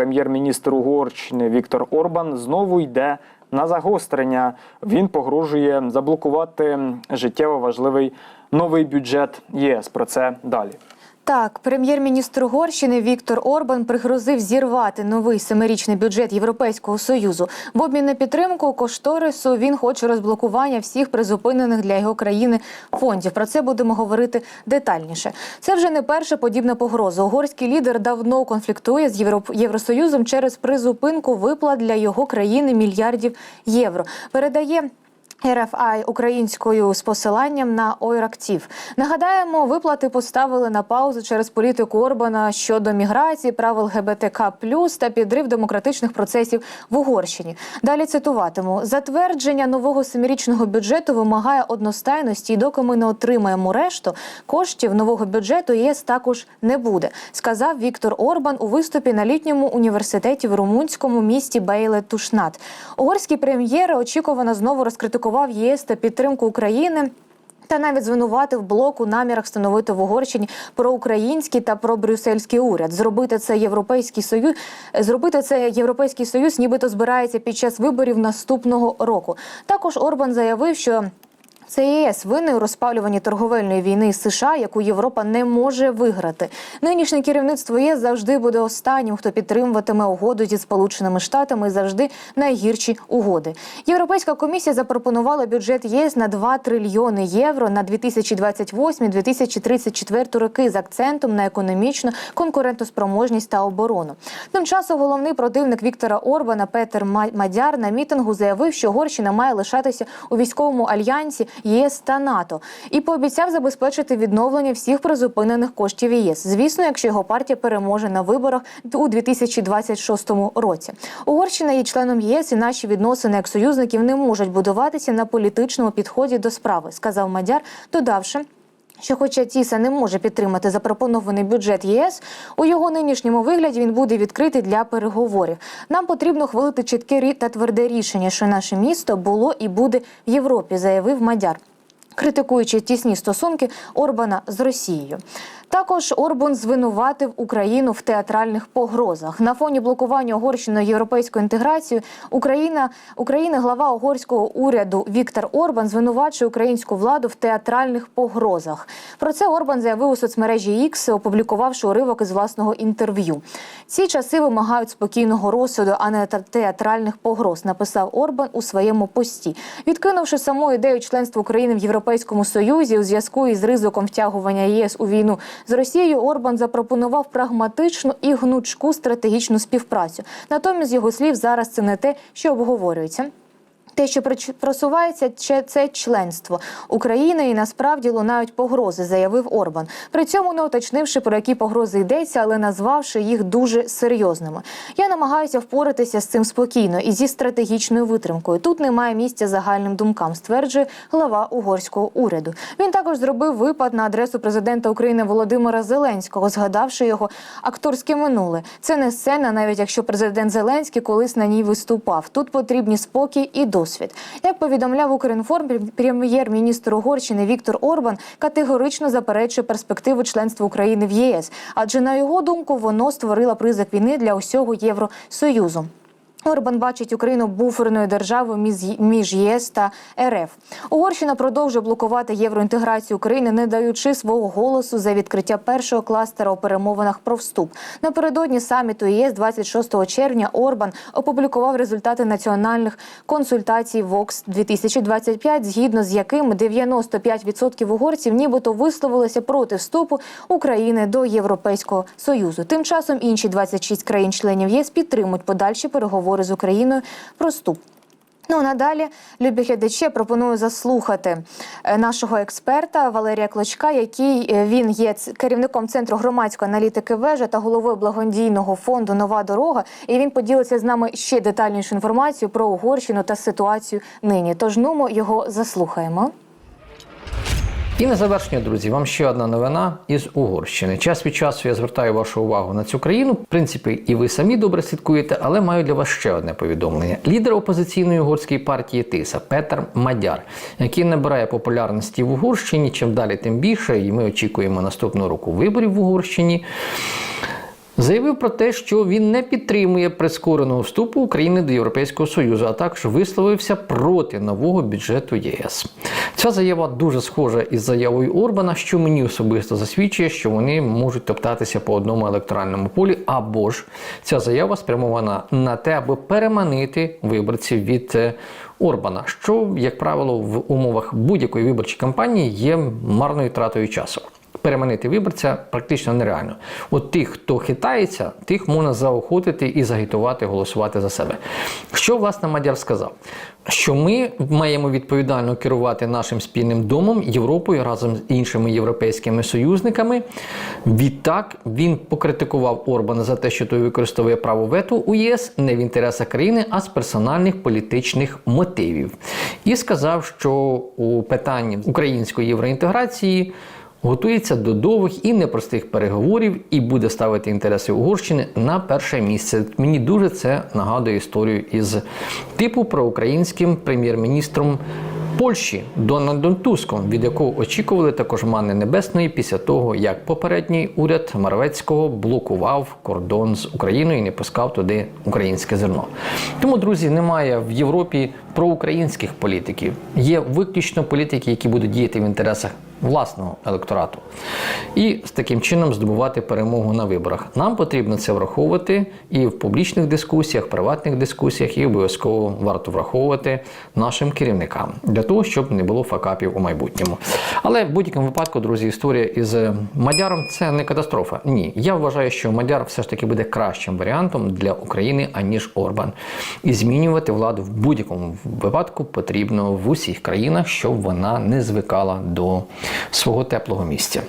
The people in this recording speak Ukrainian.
прем'єр-міністр Угорщини Віктор Орбан знову йде на загострення. Він погрожує заблокувати життєво важливий новий бюджет ЄС. Про це далі. Так, прем'єр-міністр Угорщини Віктор Орбан пригрозив зірвати новий семирічний бюджет Європейського союзу. В обмін на підтримку кошторису він хоче розблокування всіх призупинених для його країни фондів. Про це будемо говорити детальніше. Це вже не перша подібна погроза. Угорський лідер давно конфліктує з Європ... Євросоюзом через призупинку виплат для його країни мільярдів євро. Передає. РФА українською з посиланням на Ойрактів. Нагадаємо, виплати поставили на паузу через політику Орбана щодо міграції, прав ЛГБТК та підрив демократичних процесів в Угорщині. Далі цитуватиму: затвердження нового семирічного бюджету вимагає одностайності, і доки ми не отримаємо решту, коштів нового бюджету ЄС також не буде, сказав Віктор Орбан у виступі на літньому університеті в румунському місті Бейле Тушнат. Угорський прем'єр очікувано знову розкритикував ЄС та підтримку України. Та навіть звинуватив блок у намірах встановити в Угорщині проукраїнський та пробрюссельський уряд. Зробити це європейський союз. Зробити це європейський союз, нібито збирається під час виборів наступного року. Також Орбан заявив, що. Це ЄС винний у розпалюванні торговельної війни з США, яку Європа не може виграти. Нинішнє керівництво ЄС завжди буде останнім, хто підтримуватиме угоду зі Сполученими Штатами і завжди найгірші угоди. Європейська комісія запропонувала бюджет ЄС на 2 трильйони євро на 2028-2034 роки з акцентом на економічну конкурентоспроможність та оборону. Тим часом головний противник Віктора Орбана Петер Мадяр на мітингу заявив, що Горщина має лишатися у військовому альянсі. ЄС та НАТО і пообіцяв забезпечити відновлення всіх призупинених коштів ЄС. Звісно, якщо його партія переможе на виборах у 2026 році. Угорщина є членом ЄС, і наші відносини як союзників не можуть будуватися на політичному підході до справи, сказав Мадяр, додавши. Що, хоча Тіса не може підтримати запропонований бюджет ЄС, у його нинішньому вигляді він буде відкритий для переговорів. Нам потрібно хвалити чітке та тверде рішення, що наше місто було і буде в Європі, заявив Мадяр. Критикуючи тісні стосунки Орбана з Росією, також Орбан звинуватив Україну в театральних погрозах на фоні блокування Угорщиною європейською інтеграцією. Україна Україна, глава угорського уряду Віктор Орбан звинувачує українську владу в театральних погрозах. Про це Орбан заявив у соцмережі X, опублікувавши уривок із власного інтерв'ю. Ці часи вимагають спокійного розсуду, а не театральних погроз. Написав Орбан у своєму пості, відкинувши саму ідею членства України в Європейському Союзі у зв'язку із ризиком втягування ЄС у війну з Росією Орбан запропонував прагматичну і гнучку стратегічну співпрацю. Натомість з його слів зараз це не те, що обговорюється. Те, що просувається, це членство України, і насправді лунають погрози, заявив Орбан. При цьому не уточнивши про які погрози йдеться, але назвавши їх дуже серйозними. Я намагаюся впоратися з цим спокійно і зі стратегічною витримкою. Тут немає місця загальним думкам, стверджує глава угорського уряду. Він також зробив випад на адресу президента України Володимира Зеленського, згадавши його акторське минуле. Це не сцена, навіть якщо президент Зеленський колись на ній виступав. Тут потрібні спокій і досвід досвід. Як повідомляв Укрінформ, прем'єр-міністр Угорщини Віктор Орбан категорично заперечує перспективу членства України в ЄС, адже на його думку воно створило призик війни для усього Євросоюзу. Орбан бачить Україну буферною державою між ЄС та РФ. Угорщина продовжує блокувати євроінтеграцію України, не даючи свого голосу за відкриття першого кластера у перемовинах про вступ. Напередодні саміту ЄС 26 червня Орбан опублікував результати національних консультацій ВОКС 2025 згідно з якими 95% угорців, нібито висловилися проти вступу України до Європейського союзу. Тим часом інші 26 країн-членів ЄС підтримують подальші переговори з Україною про. Ну надалі, любі глядачі, я пропоную заслухати е, нашого експерта Валерія Клочка, який е, він є керівником центру громадської аналітики вежа та головою благодійного фонду Нова дорога. І він поділиться з нами ще детальнішу інформацію про Угорщину та ситуацію нині. Тож нумо його заслухаємо. І на завершення, друзі, вам ще одна новина із Угорщини. Час від часу я звертаю вашу увагу на цю країну. В принципі, і ви самі добре слідкуєте, але маю для вас ще одне повідомлення. Лідер опозиційної угорської партії Тиса Петер Мадяр, який набирає популярності в Угорщині, чим далі, тим більше, і ми очікуємо наступного року виборів в Угорщині. Заявив про те, що він не підтримує прискореного вступу України до Європейського Союзу, а також висловився проти нового бюджету ЄС. Ця заява дуже схожа із заявою Орбана, що мені особисто засвідчує, що вони можуть топтатися по одному електоральному полі, або ж ця заява спрямована на те, аби переманити виборців від е, Орбана, що, як правило, в умовах будь-якої виборчої кампанії є марною тратою часу. Переманити виборця практично нереально. От тих, хто хитається, тих можна заохотити і загітувати голосувати за себе. Що власне Мадяр сказав? Що ми маємо відповідально керувати нашим спільним домом Європою разом з іншими європейськими союзниками. Відтак він покритикував Орбана за те, що той використовує право вето у ЄС не в інтересах країни, а з персональних політичних мотивів. І сказав, що у питанні української євроінтеграції готується до довгих і непростих переговорів і буде ставити інтереси Угорщини на перше місце. Мені дуже це нагадує історію із типу проукраїнським прем'єр-міністром. Польщі Дональдом Туском, від якого очікували також мани небесної після того, як попередній уряд Марвецького блокував кордон з Україною і не пускав туди українське зерно. Тому, друзі, немає в Європі проукраїнських політиків. Є виключно політики, які будуть діяти в інтересах власного електорату, і з таким чином здобувати перемогу на виборах. Нам потрібно це враховувати і в публічних дискусіях, приватних дискусіях, і обов'язково варто враховувати нашим керівникам для того, щоб не було факапів у майбутньому. Але в будь-якому випадку, друзі, історія із Мадяром це не катастрофа. Ні, я вважаю, що Мадяр все ж таки буде кращим варіантом для України аніж Орбан. І змінювати владу в будь-якому випадку потрібно в усіх країнах, щоб вона не звикала до свого теплого місця.